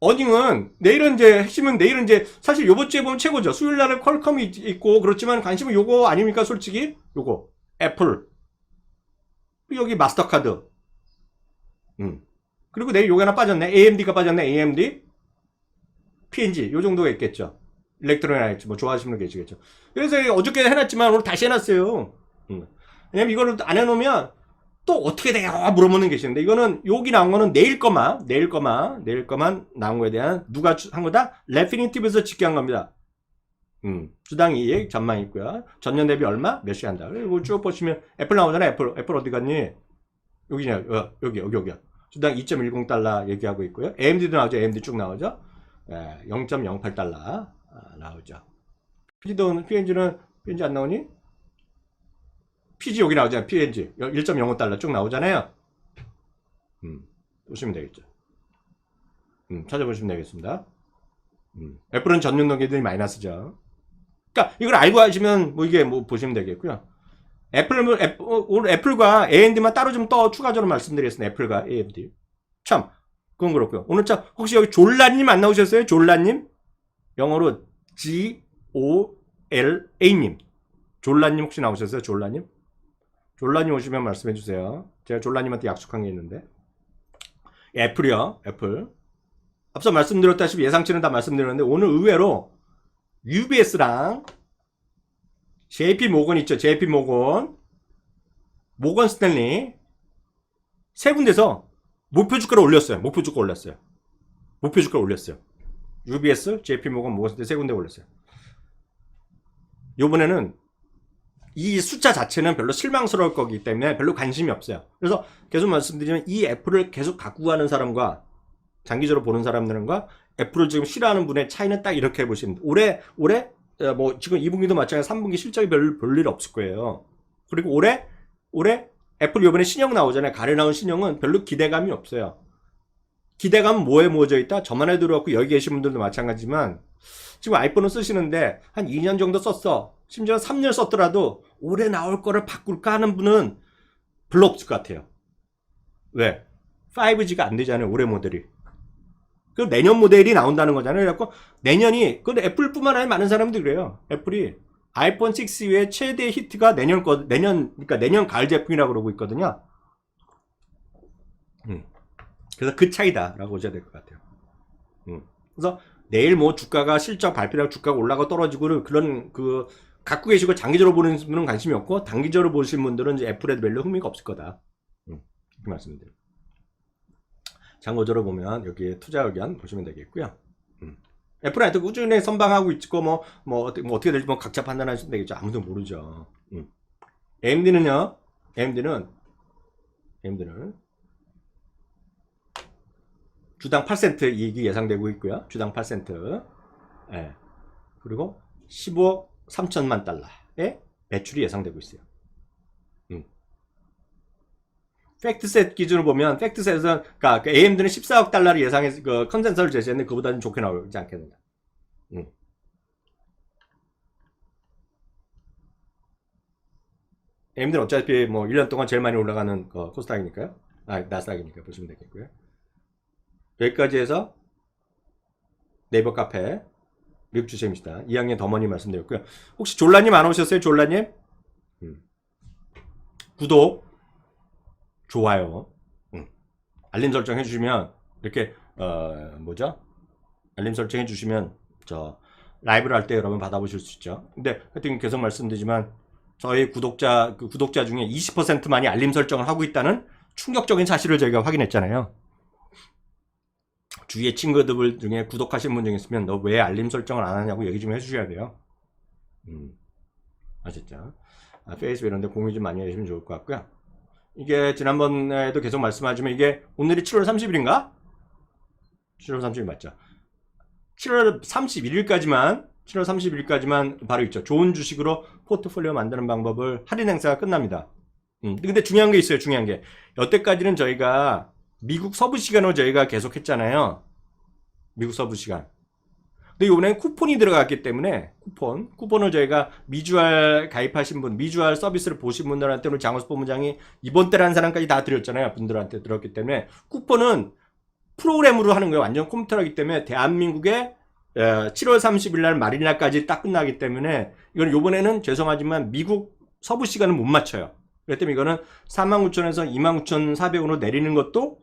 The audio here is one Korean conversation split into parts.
어닝은 내일은 이제 핵심은 내일은 이제 사실 요번 주에 보면 최고죠. 수요일 날은 퀄컴이 있- 있고 그렇지만 관심은 요거 아닙니까 솔직히 요거 애플 여기 마스터카드 음 그리고 내일 요게 하나 빠졌네 AMD가 빠졌네 AMD P&G 요 정도가 있겠죠. 일렉트로닉 뭐 좋아하시는 분 계시겠죠. 그래서 어저께 해놨지만 오늘 다시 해놨어요. 음. 왜냐면 이거를 안 해놓으면 또 어떻게 돼요? 물어보는 게 계시는데 이거는 여기 나온 거는 내일 거만 내일 거만 내일 거만 나온 거에 대한 누가 주- 한 거다? 레피니티브에서 집계한 겁니다. 음, 주당 이익 전망 있고요. 전년 대비 얼마? 몇 시 한다. 그리고 쭉 보시면 애플 나오잖아. 애플 애플 어디 갔니? 여기냐? 어, 여기 여기 여기야. 주당 2.10달러 얘기하고 있고요. AMD도 나오죠. AMD 쭉 나오죠. 예, 0.08달러 아, 나오죠. PG도 PNG는 PNG 안 나오니? PG 여기 나오잖아요. PNG 1.05달러 쭉 나오잖아요. 음, 보시면 되겠죠. 음, 찾아보시면 되겠습니다. 음, 애플은 전년 동기들이 마이너스죠. 그러니까 이걸 알고 하시면 뭐 이게 뭐 보시면 되겠고요. 애플은 애플, 어, 애플과 AMD만 따로 좀더 추가적으로 말씀드리겠습니다. 애플과 AMD. 참 그건 그렇고요. 오늘 참 혹시 여기 졸라님 안 나오셨어요? 졸라님 영어로 G O L A님 졸라님 혹시 나오셨어요? 졸라님? 졸라님 오시면 말씀해 주세요. 제가 졸라님한테 약속한 게 있는데. 애플이요. 애플. 앞서 말씀드렸다시피 예상치는 다 말씀드렸는데 오늘 의외로 UBS랑 JP 모건 있죠. JP 모건. 모건 스탠리 세 군데서 목표 주가를 올렸어요. 목표 주가 올렸어요. 목표 주가 올렸어요. UBS, JP 모건, 모건 스탠리 세 군데 올렸어요. 요번에는 이 숫자 자체는 별로 실망스러울 거기 때문에 별로 관심이 없어요. 그래서 계속 말씀드리면 이 애플을 계속 갖고 가는 사람과 장기적으로 보는 사람들과 애플을 지금 싫어하는 분의 차이는 딱 이렇게 보시면. 올해 올해 어, 뭐 지금 2분기도 마찬가지 3분기 실적이 별 별일 없을 거예요. 그리고 올해 올해 애플 이번에 신형 나오잖아요. 가래 나온 신형은 별로 기대감이 없어요. 기대감은 뭐에 모아져 있다? 저만 해도 그렇고 여기 계신 분들도 마찬가지지만 지금 아이폰을 쓰시는데 한 2년 정도 썼어. 심지어 3년 썼더라도 올해 나올 거를 바꿀까 하는 분은 별로 없을 것 같아요. 왜? 5G가 안 되잖아요. 올해 모델이. 그 내년 모델이 나온다는 거잖아요. 그래갖고 내년이 근데 애플뿐만 아니라 많은 사람들이 그래요. 애플이 아이폰 6 이후에 최대 히트가 내년 거 내년 그러니까 내년 가을 제품이라고 그러고 있거든요. 음. 그래서 그 차이다라고 보셔야 될 것 같아요. 음. 그래서 내일 뭐 주가가 실적 발표랑 주가가 올라가 떨어지고 그런 그 갖고 계시고 장기적으로 보는 분은 관심이 없고 단기적으로 보시는 분들은 이제 애플에 별로 흥미가 없을 거다. 음. 이렇게 말씀드려요. 장고조로 보면 여기 투자 의견 보시면 되겠고요. 음. 애플은 하여튼 꾸준히 선방하고 있고 뭐, 뭐, 어떻게, 뭐 어떻게 될지 뭐 각자 판단하시면 되겠죠. 아무도 모르죠. 음. AMD는요, AMD는, AMD는 주당 8센트 이익이 예상되고 있고요. 주당 8센트. 예. 그리고 15억 3천만 달러의 매출이 예상되고 있어요. 음. 팩트셋 기준으로 보면 팩트셋은 그러니까 그 AMD는 14억 달러를 예상해서 그 컨센서스를 제시했는데 그보다는 좋게 나오지 않겠느냐. 음. AMD는 어차피 뭐 1년 동안 제일 많이 올라가는 그 코스닥이니까요. 아, 나스닥이니까 보시면 되겠고요. 여기까지 해서 네이버 카페 미국 주식입니다. 2학년 더머니 말씀드렸고요. 혹시 졸라님 안 오셨어요? 졸라님? 음. 구독, 좋아요, 음. 알림 설정 해주시면 이렇게 어 뭐죠? 알림 설정 해주시면 저 라이브를 할 때 여러분 받아보실 수 있죠. 근데 하여튼 계속 말씀드리지만 저희 구독자 그 구독자 중에 20%만이 알림 설정을 하고 있다는 충격적인 사실을 저희가 확인했잖아요. 주위에 친구들 중에 구독하신 분 중에 있으면 너 왜 알림 설정을 안 하냐고 얘기 좀 해주셔야 돼요. 음, 아셨죠? 아, 페이스북 이런 데 공유 좀 많이 해주시면 좋을 것 같고요. 이게 지난번에도 계속 말씀하지만 이게 오늘이 7월 30일인가? 7월 30일 맞죠? 7월 31일까지만 7월 31일까지만 바로 있죠. 좋은 주식으로 포트폴리오 만드는 방법을 할인 행사가 끝납니다. 음, 근데 중요한 게 있어요. 중요한 게 여태까지는 저희가 미국 서부 시간으로 저희가 계속 했잖아요. 미국 서부 시간. 근데 이번엔 쿠폰이 들어갔기 때문에 쿠폰, 쿠폰을 저희가 미주알 가입하신 분, 미주알 서비스를 보신 분들한테 오늘 장호수 본부장이 이번 때라는 사람까지 다 드렸잖아요. 분들한테 들었기 때문에 쿠폰은 프로그램으로 하는 거예요. 완전 컴퓨터라기 때문에 대한민국의 7월 30일 날 말일날까지 딱 끝나기 때문에 이건 요번에는 죄송하지만 미국 서부 시간은 못 맞춰요. 그렇기 때문에 이거는 49,000에서 29,400원으로 내리는 것도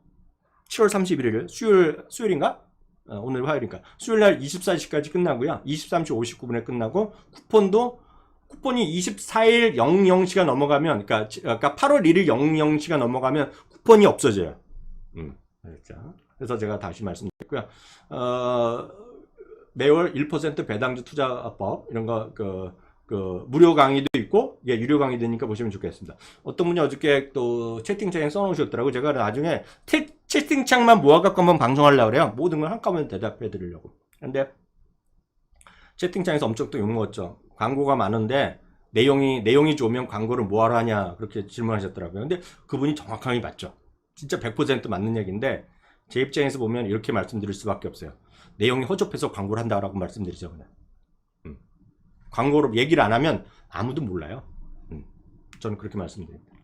7월 31일 수요일 수요일인가? 어, 오늘 화요일이니까 수요일 날 24시까지 끝나고요. 23시 59분에 끝나고 쿠폰도 쿠폰이 24일 00시가 넘어가면 그러니까, 지- 그러니까 8월 1일 00시가 넘어가면 쿠폰이 없어져요. 음, 그렇죠. 그래서 제가 다시 말씀드렸고요. 어, 매월 1% 배당주 투자법 이런 거 그, 그 무료 강의도 있고 예, 유료 강의도 있으니까 보시면 좋겠습니다. 어떤 분이 어저께 또 채팅창에 써놓으셨더라고. 제가 나중에 태- 채팅창만 모아갖고 한번 방송하려고 그래요. 모든 걸 한꺼번에 대답해 드리려고. 근데 채팅창에서 엄청 또 욕먹었죠. 광고가 많은데 내용이 내용이 좋으면 광고를 뭐하러 하냐 그렇게 질문하셨더라고요. 근데 그분이 정확하게 맞죠. 진짜 100% 맞는 얘기인데 제 입장에서 보면 이렇게 말씀드릴 수밖에 없어요. 내용이 허접해서 광고를 한다라고 말씀드리죠 그냥. 음. 광고로 얘기를 안 하면 아무도 몰라요. 음. 저는 그렇게 말씀드립니다.